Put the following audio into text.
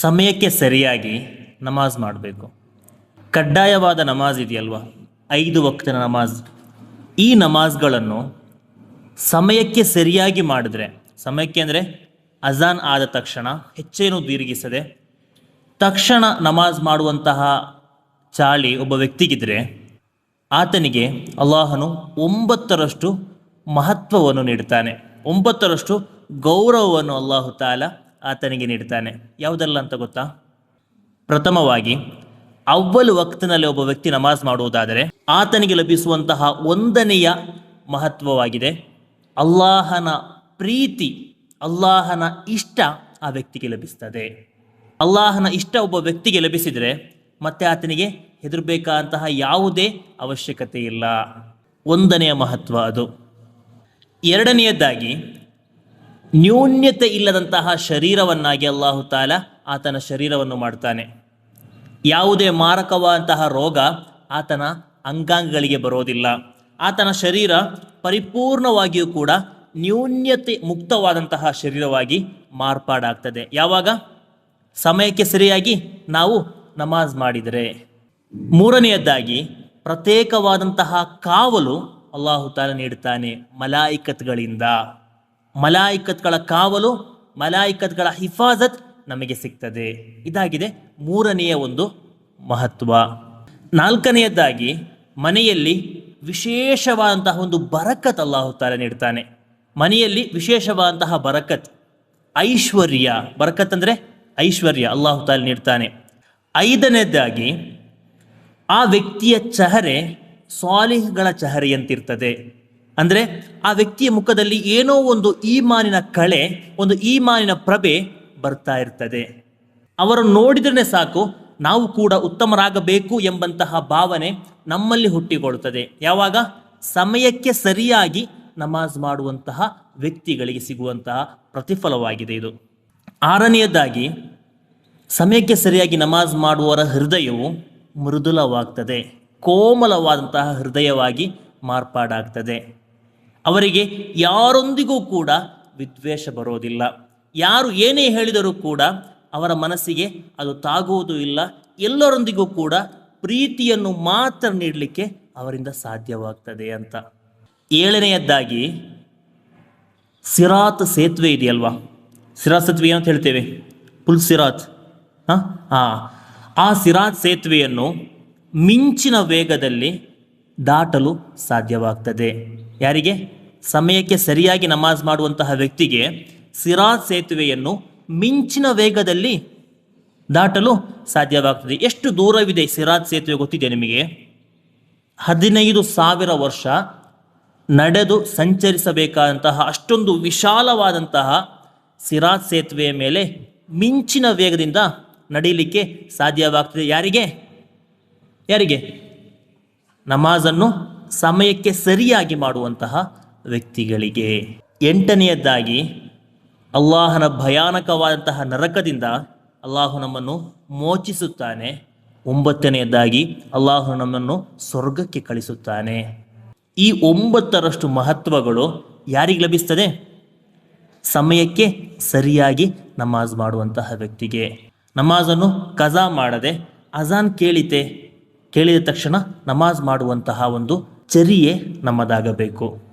ಸಮಯಕ್ಕೆ ಸರಿಯಾಗಿ ನಮಾಜ್ ಮಾಡಬೇಕು. ಕಡ್ಡಾಯವಾದ ನಮಾಜ್ ಇದೆಯಲ್ವ? ಐದು ವಕ್ತಿನ ನಮಾಜ್. ಈ ನಮಾಜ್ಗಳನ್ನು ಸಮಯಕ್ಕೆ ಸರಿಯಾಗಿ ಮಾಡಿದ್ರೆ, ಸಮಯಕ್ಕೆ ಅಂದರೆ ಅಜಾನ್ ಆದ ತಕ್ಷಣ ಹೆಚ್ಚೇನು ದೀರ್ಘಿಸದೆ, ತಕ್ಷಣ ನಮಾಜ್ ಮಾಡುವಂತಹ ಚಾಳಿ ಒಬ್ಬ ವ್ಯಕ್ತಿಗಿದ್ರೆ, ಆತನಿಗೆ ಅಲ್ಲಾಹನು ಒಂಬತ್ತರಷ್ಟು ಮಹತ್ವವನ್ನು ನೀಡುತ್ತಾನೆ ಒಂಬತ್ತರಷ್ಟು ಗೌರವವನ್ನು ಅಲ್ಲಾಹು ತಾಲ ಆತನಿಗೆ ನೀಡ್ತಾನೆ. ಯಾವುದಲ್ಲ ಅಂತ ಗೊತ್ತಾ? ಪ್ರಥಮವಾಗಿ, ಅವ್ವಲು ವಕ್ತಿನಲ್ಲಿ ಒಬ್ಬ ವ್ಯಕ್ತಿ ನಮಾಜ್ ಮಾಡುವುದಾದರೆ ಆತನಿಗೆ ಲಭಿಸುವಂತಹ ಒಂದನೆಯ ಮಹತ್ವವಾಗಿದೆ ಅಲ್ಲಾಹನ ಪ್ರೀತಿ, ಅಲ್ಲಾಹನ ಇಷ್ಟ ಆ ವ್ಯಕ್ತಿಗೆ ಲಭಿಸ್ತದೆ. ಅಲ್ಲಾಹನ ಇಷ್ಟ ಒಬ್ಬ ವ್ಯಕ್ತಿಗೆ ಲಭಿಸಿದರೆ ಮತ್ತೆ ಆತನಿಗೆ ಹೆದರಬೇಕಾದಂತಹ ಯಾವುದೇ ಅವಶ್ಯಕತೆ ಇಲ್ಲ. ಒಂದನೆಯ ಮಹತ್ವ ಅದು. ಎರಡನೆಯದಾಗಿ ನ್ಯೂನ್ಯತೆ ಇಲ್ಲದಂತಹ ಶರೀರವನ್ನಾಗಿ ಅಲ್ಲಾಹು ತಾಲ ಆತನ ಶರೀರವನ್ನು ಮಾಡ್ತಾನೆ. ಯಾವುದೇ ಮಾರಕವಾದಂತಹ ರೋಗ ಆತನ ಅಂಗಾಂಗಗಳಿಗೆ ಬರೋದಿಲ್ಲ. ಆತನ ಶರೀರ ಪರಿಪೂರ್ಣವಾಗಿಯೂ ಕೂಡ ನ್ಯೂನ್ಯತೆ ಮುಕ್ತವಾದಂತಹ ಶರೀರವಾಗಿ ಮಾರ್ಪಾಡಾಗ್ತದೆ. ಯಾವಾಗ? ಸಮಯಕ್ಕೆ ಸರಿಯಾಗಿ ನಾವು ನಮಾಜ್ ಮಾಡಿದರೆ. ಮೂರನೆಯದ್ದಾಗಿ ಪ್ರತ್ಯೇಕವಾದಂತಹ ಕಾವಲು ಅಲ್ಲಾಹು ತಾಲ ನೀಡುತ್ತಾನೆ ಮಲಾಯಿಕತ್ಗಳಿಂದ. ಮಲಾಯಿಕತ್ಗಳ ಕಾವಲು, ಮಲಾಯಿಕತ್ಗಳ ಹಿಫಾಜತ್ ನಮಗೆ ಸಿಗ್ತದೆ. ಇದಾಗಿದೆ ಮೂರನೆಯ ಒಂದು ಮಹತ್ವ. ನಾಲ್ಕನೆಯದ್ದಾಗಿ ಮನೆಯಲ್ಲಿ ವಿಶೇಷವಾದಂತಹ ಒಂದು ಬರಕತ್ ಅಲ್ಲಾಹು ತಾಲ ನೀಡ್ತಾನೆ. ಮನೆಯಲ್ಲಿ ವಿಶೇಷವಾದಂತಹ ಬರಕತ್, ಐಶ್ವರ್ಯ. ಬರಕತ್ ಅಂದರೆ ಐಶ್ವರ್ಯ ಅಲ್ಲಾಹು ತಾಲ ನೀಡ್ತಾನೆ. ಐದನೇದಾಗಿ ಆ ವ್ಯಕ್ತಿಯ ಚಹರೆ ಸಾಲಿಹ್ಗಳ ಚಹರೆಯಂತಿರ್ತದೆ. ಅಂದರೆ ಆ ವ್ಯಕ್ತಿಯ ಮುಖದಲ್ಲಿ ಏನೋ ಒಂದು ಈಮಾನಿನ ಕಳೆ, ಒಂದು ಈಮಾನಿನ ಪ್ರಭೆ ಬರ್ತಾ ಇರ್ತದೆ. ಅವರು ನೋಡಿದ್ರೆ ಸಾಕು, ನಾವು ಕೂಡ ಉತ್ತಮರಾಗಬೇಕು ಎಂಬಂತಹ ಭಾವನೆ ನಮ್ಮಲ್ಲಿ ಹುಟ್ಟಿಕೊಳ್ಳುತ್ತದೆ ಯಾವಾಗ? ಸಮಯಕ್ಕೆ ಸರಿಯಾಗಿ ನಮಾಜ್ ಮಾಡುವಂತಹ ವ್ಯಕ್ತಿಗಳಿಗೆ ಸಿಗುವಂತಹ ಪ್ರತಿಫಲವಾಗಿದೆ ಇದು. ಆರನೆಯದಾಗಿ, ಸಮಯಕ್ಕೆ ಸರಿಯಾಗಿ ನಮಾಜ್ ಮಾಡುವವರ ಹೃದಯವು ಮೃದುಲವಾಗ್ತದೆ. ಕೋಮಲವಾದಂತಹ ಹೃದಯವಾಗಿ ಮಾರ್ಪಾಡಾಗ್ತದೆ. ಅವರಿಗೆ ಯಾರೊಂದಿಗೂ ಕೂಡ ವಿದ್ವೇಷ ಬರೋದಿಲ್ಲ. ಯಾರು ಏನೇ ಹೇಳಿದರೂ ಕೂಡ ಅವರ ಮನಸ್ಸಿಗೆ ಅದು ತಾಗುವುದು ಇಲ್ಲ. ಎಲ್ಲರೊಂದಿಗೂ ಕೂಡ ಪ್ರೀತಿಯನ್ನು ಮಾತ್ರ ನೀಡಲಿಕ್ಕೆ ಅವರಿಂದ ಸಾಧ್ಯವಾಗ್ತದೆ ಅಂತ. ಏಳನೆಯದ್ದಾಗಿ ಸಿರಾತ್ ಸೇತುವೆ ಇದೆಯಲ್ವಾ? ಸಿರಾತ್ ಸೇತುವೆ ಏನಂತ ಹೇಳ್ತೇವೆ? ಪುಲ್ ಸಿರಾತ್. ಹಾಂ? ಹಾಂ ಆ ಸಿರಾತ್ ಸೇತುವೆಯನ್ನು ಮಿಂಚಿನ ವೇಗದಲ್ಲಿ ದಾಟಲು ಸಾಧ್ಯವಾಗ್ತದೆ. ಯಾರಿಗೆ? ಸಮಯಕ್ಕೆ ಸರಿಯಾಗಿ ನಮಾಜ್ ಮಾಡುವಂತಹ ವ್ಯಕ್ತಿಗೆ ಸಿರಾಜ್ ಸೇತುವೆಯನ್ನು ಮಿಂಚಿನ ವೇಗದಲ್ಲಿ ದಾಟಲು ಸಾಧ್ಯವಾಗ್ತದೆ. ಎಷ್ಟು ದೂರವಿದೆ ಸಿರಾಜ್ ಸೇತುವೆ ಗೊತ್ತಿದೆ ನಿಮಗೆ? ಹದಿನೈದು ಸಾವಿರ ವರ್ಷ ನಡೆದು ಸಂಚರಿಸಬೇಕಾದಂತಹ ಅಷ್ಟೊಂದು ವಿಶಾಲವಾದಂತಹ ಸಿರಾಜ್ ಸೇತುವೆಯ ಮೇಲೆ ಮಿಂಚಿನ ವೇಗದಿಂದ ನಡೀಲಿಕ್ಕೆ ಸಾಧ್ಯವಾಗ್ತದೆ. ಯಾರಿಗೆ? ಯಾರಿಗೆ? ನಮಾಜನ್ನು ಸಮಯಕ್ಕೆ ಸರಿಯಾಗಿ ಮಾಡುವಂತಹ ವ್ಯಕ್ತಿಗಳಿಗೆ ಎಂಟನೆಯದ್ದಾಗಿ ಅಲ್ಲಾಹನ ಭಯಾನಕವಾದಂತಹ ನರಕದಿಂದ ಅಲ್ಲಾಹು ನಮ್ಮನ್ನು ಮೋಚಿಸುತ್ತಾನೆ. ಒಂಬತ್ತನೆಯದಾಗಿ ಅಲ್ಲಾಹು ನಮ್ಮನ್ನು ಸ್ವರ್ಗಕ್ಕೆ ಕಳಿಸುತ್ತಾನೆ. ಈ ಒಂಬತ್ತರಷ್ಟು ಮಹತ್ವಗಳು ಯಾರಿಗೆ ಲಭಿಸ್ತದೆ? ಸಮಯಕ್ಕೆ ಸರಿಯಾಗಿ ನಮಾಜ್ ಮಾಡುವಂತಹ ವ್ಯಕ್ತಿಗೆ. ನಮಾಜನ್ನು ಕಜಾ ಮಾಡದೆ ಅಜಾನ್ ಕೇಳಿತೆ, ಕೇಳಿದ ತಕ್ಷಣ ನಮಾಜ್ ಮಾಡುವಂತಹ ಒಂದು ಚರಿಯೆ ನಮ್ಮದಾಗಬೇಕು.